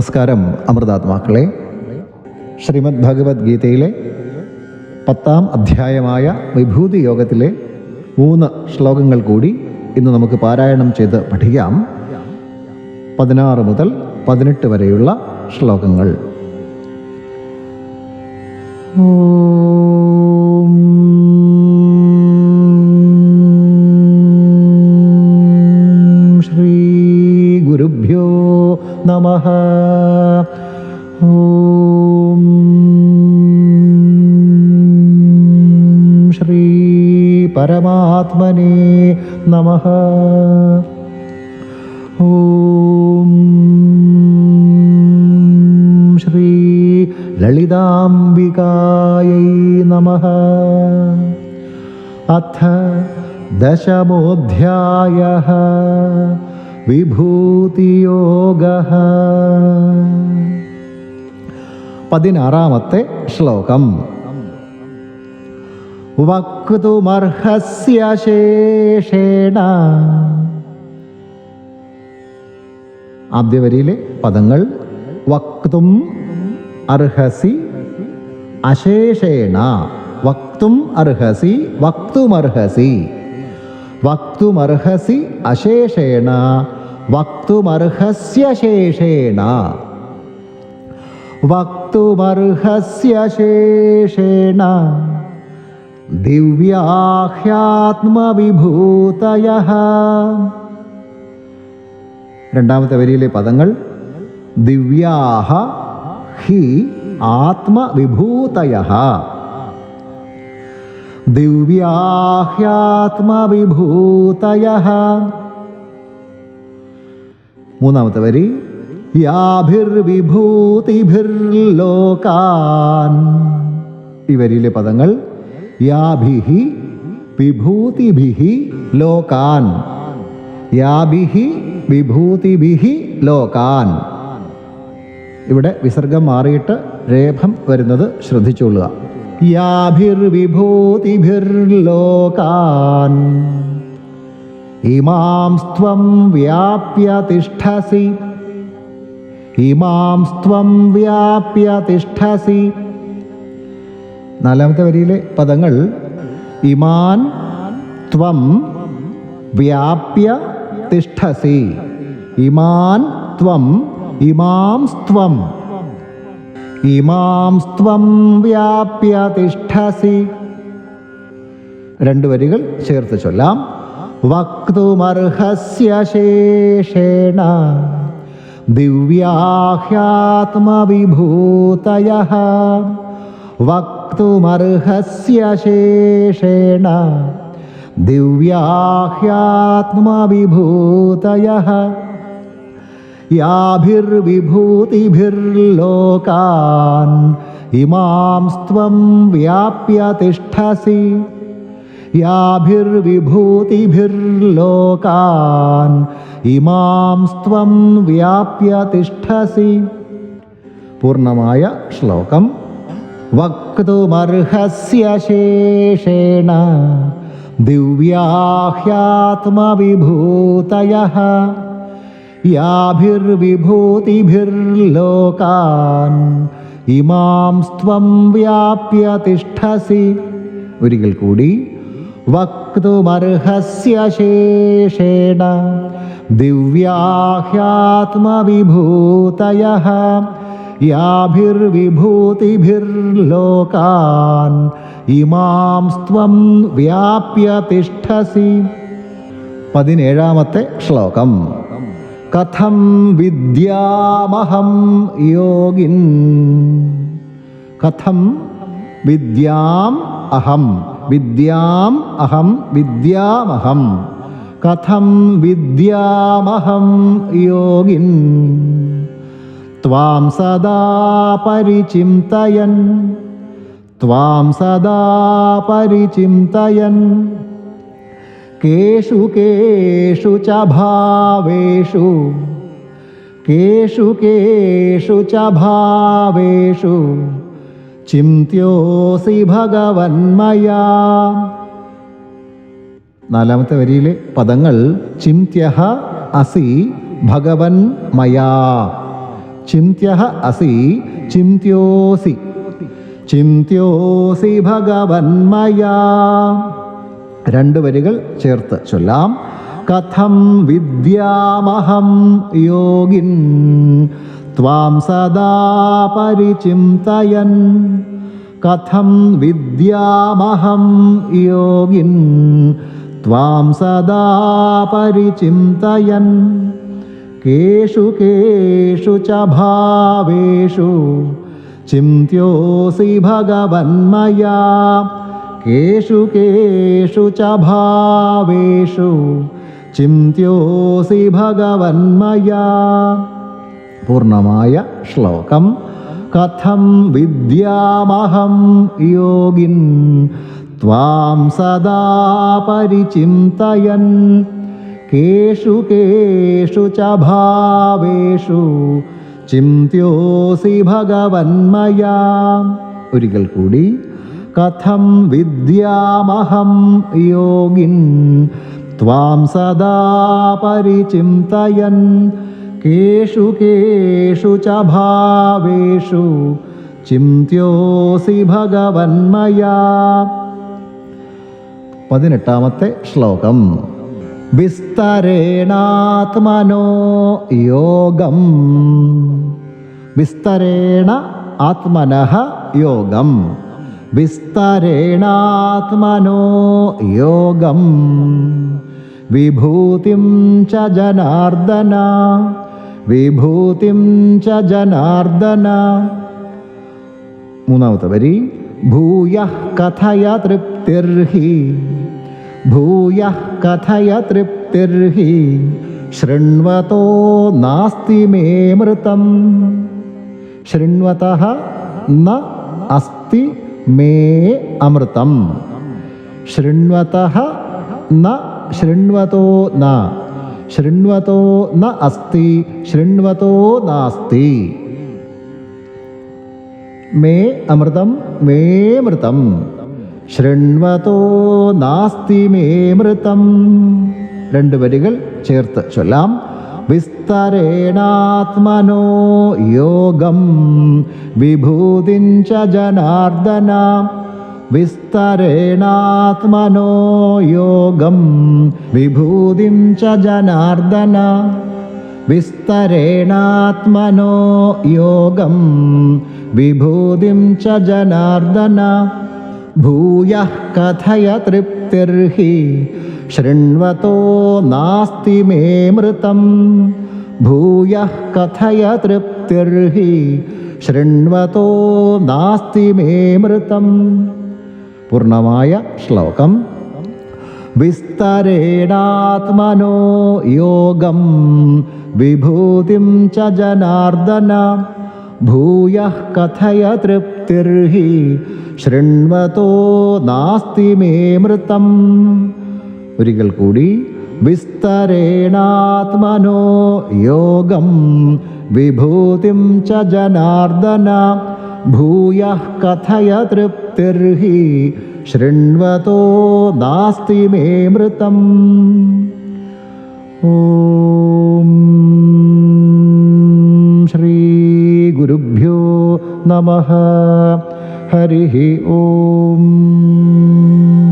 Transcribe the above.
നമസ്കാരം അമൃതാത്മാക്കളെ. ശ്രീമദ് ഭഗവത്ഗീതയിലെ പത്താം അധ്യായമായ വിഭൂതി യോഗത്തിലെ മൂന്ന് ശ്ലോകങ്ങൾ കൂടി ഇന്ന് നമുക്ക് പാരായണം ചെയ്ത് പഠിക്കാം. പതിനാറ് മുതൽ പതിനെട്ട് വരെയുള്ള ശ്ലോകങ്ങൾ. ഓം നമ. ഓം ശ്രീ ലളിതാംബികായൈ നമ. അഥ ദശമോധ്യായ. വിഭൂതിയോഗ. പതിനാറാമത്തെ ശ്ലോകം. വക്തുമർഹസ്യ ശേഷേണ ആദ്യ വരിയിലെ പദങ്ങൾ വക്തും അർഹസി അശേഷേണ. വക്തും അർഹസി വക്തുമർഹസി. വക്തുമർഹസി അശേഷേണ വക്തുമർഹസ്യ ശേഷേണ വക്തുമർഹസ്യ ശേഷേണ ദിവ്യാഹ്യാത്മവിഭൂതയ. രണ്ടാമത്തെ വരിയിലെ പദങ്ങൾ ദിവ്യാഹ ഹി ആത്മവിഭൂതയ. ദിവ്യാഹ്യാത്മവിഭൂതയ. മൂന്നാമത്തെ വരി യാഭിർവിഭൂതിഭിർലോകാൻ. ഈ വരിയിലെ പദങ്ങൾ യാഭിഹി വിഭൂതിഭിഹി ലോകാൻ. യാഭിഹി വിഭൂതിഭിഹി ലോകാൻ. ഇവിടെ വിസർഗം മാറിയിട്ട് രേഭം വരുന്നത് ശ്രദ്ധിച്ചുകൊള്ളുക. യാഭിർവിഭൂതിഭിർലോകാൻ ഇമാം വ്യാപ്യ തിഷ്ഠസി. ഇമാം വ്യാപ്യ തിഷ്ഠസി. നാലാമത്തെ വരിയിലെ പദങ്ങൾ ഇമാൻ ത്വം വ്യാപ്യ തിഷ്ഠസി. ഇമാൻ ത്വം ഇമാം സ്ത്വം ഇമാം സ്ത്വം വ്യാപ്യ തിഷ്ഠസി. രണ്ട് വരികൾ ചേർത്ത് ചൊല്ലാം. വക്തുമർഹസ്യ ശേഷേണ. ദിവ്യാഹ്യാത്മവിഭൂതയ വക്തുമർഹസ്യ ശേഷേണ ദിവ്യാഹ്യാത്മവിഭൂതയ യാഭിർവിഭൂതിഭിർലോകാൻ ഇമാം സ്ത്വം വ്യാപ്യ തിഷ്ഠസി യാഭിർവിഭൂതിഭിർലോകാൻ ഇമാം സ്ത്വം വ്യാപ്യ തിഷ്ഠസി പൂർണമായ ശ്ലോകം വക്തുമർഹസ്യ ശേഷേണ ദിവ്യാഹ്യാത്മവിഭൂതയ യാഭിർവിഭൂതിഭിർലോകാൻ ഇമാം സ്ത്വം വ്യാപ്യ തിഷ്ഠസി ഒരിക്കൽ കൂടി വക്തുമർഹസ്യ ശേഷേണ ദിവ്യാഹ്യാത്മവിഭൂതയ യാഭിർവിഭൂതിഭിർലോകാൻ ഇമാം സ്ത്വം വ്യാപ്യ തിഷ്ഠസി. പതിനേഴാമത്തെ ശ്ലോകം. കഥം വിദ്യാമഹം യോഗിൻ. കഥം വിദ്യാം അഹം വിദ്യാം അഹം വിദ്യാമഹം. കഥം വിദ്യാമഹം യോഗിൻ. ത്വാം സദാ പരിചിന്തയൻ ത്വാം സദാ പരിചിന്തയൻ കേഷു കേഷു ച ഭാവേഷു കേഷു കേഷു ച ഭാവേഷു ചിന്ത്യോസി ഭഗവന്മയാ നാലാമത്തെ വരിയിലെ പദങ്ങൾ ചിന്ത്യഹ അസി ഭഗവൻ മയാ ചിന്ത്യ അസി ചിന്ത്യോസി. ചിന്ത്യോസി ഭഗവന്മയാ രണ്ട് വരികൾ ചേർത്ത് ചൊല്ലാം. കഥം വിദ്യാമഹം യോഗിൻ. ത്വാം സദാ പരിചിന്തയൻ. കഥം വിദ്യാമഹം യോഗിൻ. ത്വാം സദാ പരിചിന്തയൻ. കേഷു കേഷു ച ഭാവേഷു ചിന്ത്യോസി ഭഗവന്മയാ കേഷു കേഷു ച ഭാവേഷു ചിന്ത്യോസി ഭഗവന്മയാ പൂർണമായ ശ്ലോകം കഥം വിദ്യാമഹം യോഗിൻ ത്വാം സദാ പരിചിന്തയൻ കേഷു കേഷു ച ഭാവേഷു. ചിന്ത്യോസി ഭഗവന്മയാ. ഒരിക്കൽ കൂടി കഥം വിദ്യാമഹം യോഗിൻ. ത്വാം സദാ പരിചിന്തയൻ. കേഷു കേഷു ച ഭാവേഷു. ചിന്ത്യോസി ഭഗവന്മയാ. പതിനെട്ടാമത്തെ ശ്ലോകം. വിസ്തരേണാത്മനോ യോഗം. വിസ്തരേണ ആത്മനഃ യോഗം. വിസ്തരേണാത്മനോ യോഗം. വിഭൂതിം ച ജനാർദ്ദന. വിഭൂതിം ച ജനാർദ്ദന. മൂന്നാമത്തെ വരി. ഭൂയ കഥയ തൃപ്തിർഹി. ഭൂയ കഥയ തൃപ്തിർഹി ശൃണ്വതോ നാസ്തി മേ മൃതം ശൃണ്വത ന അസ്തി മേ അമൃതം ശൃണ്വത ന ശൃണ്വതോ ന ശൃണ്വതോ ന അസ്തി ശൃണ്വതോ നാസ്തി മേ അമൃതം മേ മൃതം ശൃണ്വതോ നാസ്തി മേ മൃതം. രണ്ട് വരികൾ ചേർത്ത് ചൊല്ലാം. വിസ്തരേണാത്മനോ യോഗം. വിഭൂതിം ച ജനാർദ്ദന. വിസ്തരേണാത്മനോ യോഗം. വിഭൂതിം ച ജനാർദ്ദന. വിസ്തരേണാത്മനോ യോഗം. വിഭൂതിം ച ഭൂയ കഥയ തൃപ്തിർഹി ശൃണ്വതോ നാസ്തി മേ മൃതം ഭൂയ കഥയ തൃപ്തിർഹി ശൃണ്വതോ നാസ്തി മേ മൃതം പൂർണമായ ശ്ലോകം വിസ്തരേണാത്മനോ യോഗം വിഭൂതിം ച ജനാർദ്ദന ഭൂയ കഥയ തൃപ്തിർഹി ശൃണ്വതോ നാസ്തി മേ മൃതം. ഒരിക്കൽ കൂടി വിസ്തരേണാത്മനോ യോഗം വിഭൂതിം ച ജനാർദ്ദന ഭൂയ കഥയ തൃപ്തിർഹി ശൃണ്വതോ നാസ്തി മേ മൃതം. ഓം ശ്രീ ഗുരുഭ്യോ നമ. हरिः ओम्।